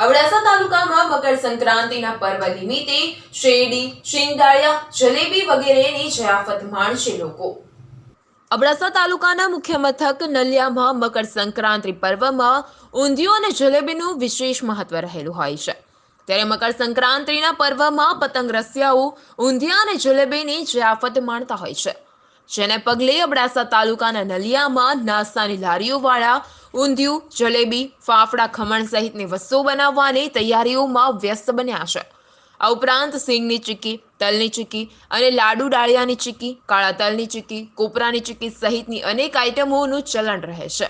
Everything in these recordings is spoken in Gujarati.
અબડાસા તાલુકામાં મકર સંક્રાંતિના પર્વ નિમિત્તે શેરડી, શિંગદાળિયા, જલેબી વગેરેની જયાફત માણશે લોકો. અબડાસા તાલુકાના મુખ્ય મથક નલિયામાં મકર સંક્રાંતિ પર્વમાં ઊંધિયું અને જલેબીનું વિશેષ મહત્વ રહેલું હોય છે. ત્યારે મકર સંક્રાંતિના પર્વમાં પતંગ રસિયાઓ, ઊંધિયા અને જલેબીની જયાફત માણતા હોય છે. જેને પગલે અબડાસા તાલુકાના નલિયામાં નાસ્તાની લારીઓવાળા ઊંધિયું, જલેબી, ફાફડા, ખમણ સહિતની વસ્તુઓ બનાવવાની તૈયારીઓમાં વ્યસ્ત બન્યા છે. આ ઉપરાંત સિંગની ચીક્કી તલની ચીક્કી અને લાડુ ડાળિયાની ચીક્કી કાળા તલની ચીક્કી કોપરાની ચીક્કી સહિતની અનેક આઇટમોનું ચલણ રહે છે.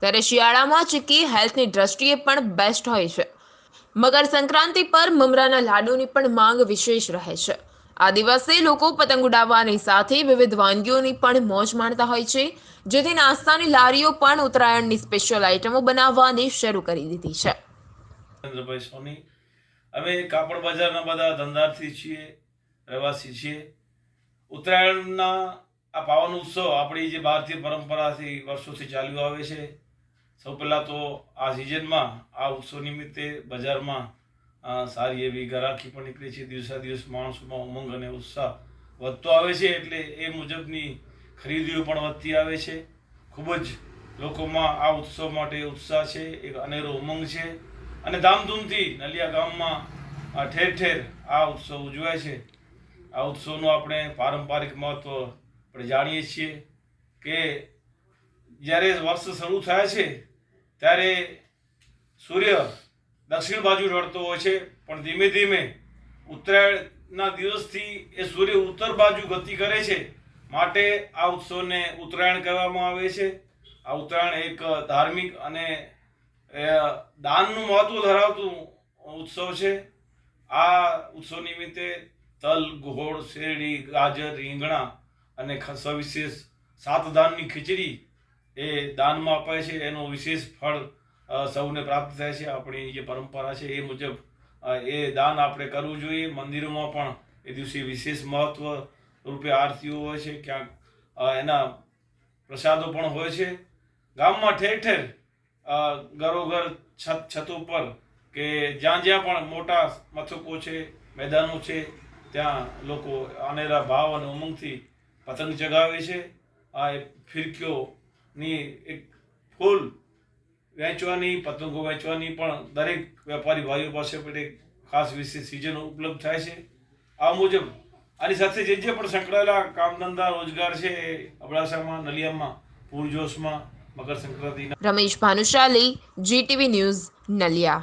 ત્યારે શિયાળામાં ચીક્કી હેલ્થની દ્રષ્ટિએ પણ બેસ્ટ હોય છે. મકર સંક્રાંતિ પર મમરાના લાડુની પણ માંગ વિશેષ રહે છે. આ દિવસે લોકો પતંગ ઉડાવવાની સાથે વિવિધ વાનગીઓની પણ મોજ માણતા હોય છે. જેથી નાસ્તાની લારીઓ પણ ઉત્તરાયણની સ્પેશિયલ આઇટમો બનાવવાની શરૂ કરી દીધી છે. ચંદ્રભાઈ સોની, અમે કાપડ બજારના બધા ધંધાર્થી છીએ, રહેવાસી છીએ. ઉત્તરાયણના આ પાવન ઉત્સવ આપણી જે ભારતીય પરંપરાથી વર્ષોથી ચાલ્યું આવે છે. સૌ પહેલાં તો આ સિઝનમાં આ ઉત્સવ નિમિત્તે બજારમાં સારી એવી ગરાકી પણ નીકળે છે. દિવસે દિવસ માણસોમાં ઉમંગ અને ઉત્સાહ વધતો આવે છે એટલે એ મુજબની ખરીદીઓ પણ વધતી આવે છે. ખૂબ જ લોકોમાં આ ઉત્સવ માટે ઉત્સાહ છે. એક અનેરો ઉમંગ છે. અને ધામધૂમથી નલિયા ગામમાં ઠેર ઠેર આ ઉત્સવ ઉજવાય છે. આ ઉત્સવનું આપણે પારંપરિક મહત્ત્વ આપણે જાણીએ છીએ કે જ્યારે વર્ષ શરૂ થાય છે, ત્યારે સૂર્ય દક્ષિણ બાજુ રડતો હોય છે, પણ ધીમે ધીમે ઉત્તરાયણના દિવસથી એ સૂર્ય ઉત્તર બાજુ ગતિ કરે છે માટે આ ઉત્સવને ઉત્તરાયણ કહેવામાં આવે છે. આ ઉત્તરાયણ એક ધાર્મિક અને દાનનું મહત્વ ધરાવતું ઉત્સવ છે. આ ઉત્સવ નિમિત્તે તલ, ગોળ, શેરડી, ગાજર, રીંગણા અને સવિશેષ સાત દાનની ખીચડી એ દાનમાં અપાય છે. એનો વિશેષ ફળ સૌને પ્રાપ્ત થાય છે. આપણી જે પરંપરા છે એ મુજબ એ દાન આપણે કરવું જોઈએ. મંદિરોમાં પણ એ દિવસે વિશેષ મહત્વ રૂપે આરતીઓ હોય છે. ક્યાંક એના પ્રસાદો પણ હોય છે. ગામમાં ઠેર ઠેર ઘરોઘર, છત છત ઉપર કે જ્યાં જ્યાં પણ મોટા મથકો છે, મેદાનો છે, ત્યાં લોકો અનેરા ભાવ અને ઉમંગથી પતંગ ચગાવે છે. આ ફિરકીઓની એક ફૂલ વેચવાની, પતંગો વેચવાની પણ દરેક વેપારી ભાઈઓ પાસે પણ એક ખાસ વિશેષ સિઝન ઉપલબ્ધ થાય છે. આ મુજબ આની સાથે જે જે પણ સંકળાયેલા કામ ધંધા, રોજગાર છે અબડાસામાં, નલિયામાં, પૂરજોશમાં મકર સંક્રાંતિના રમેશ ભાનુશાલી જીટીવી ન્યૂઝ નલિયા.